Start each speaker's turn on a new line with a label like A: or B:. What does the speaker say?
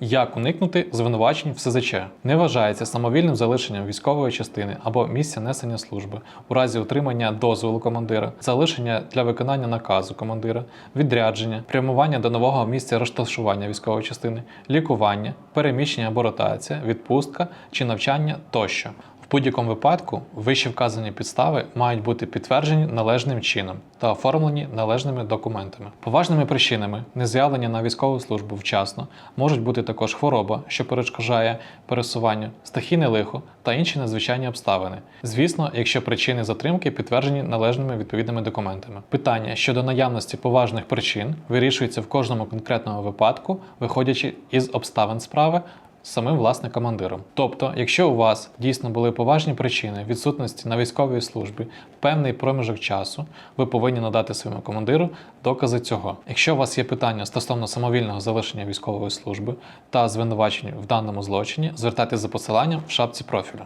A: Як уникнути звинувачень в СЗЧ? Не вважається самовільним залишенням військової частини або місця несення служби у разі отримання дозволу командира, залишення для виконання наказу командира, відрядження, прямування до нового місця розташування військової частини, лікування, переміщення або ротація, відпустка чи навчання тощо. В будь-якому випадку вище вказані підстави мають бути підтверджені належним чином та оформлені належними документами. Поважними причинами нез'явлення на військову службу вчасно можуть бути також хвороба, що перешкоджає пересуванню, стихійне лихо та інші надзвичайні обставини. Звісно, якщо причини затримки підтверджені належними відповідними документами. Питання щодо наявності поважних причин вирішується в кожному конкретному випадку, виходячи із обставин справи самим власне командиром. Тобто, якщо у вас дійсно були поважні причини відсутності на військовій службі певний проміжок часу, ви повинні надати своєму командиру докази цього. Якщо у вас є питання стосовно самовільного залишення військової служби та звинувачень в даному злочині, звертайтеся за посиланням в шапці профілю.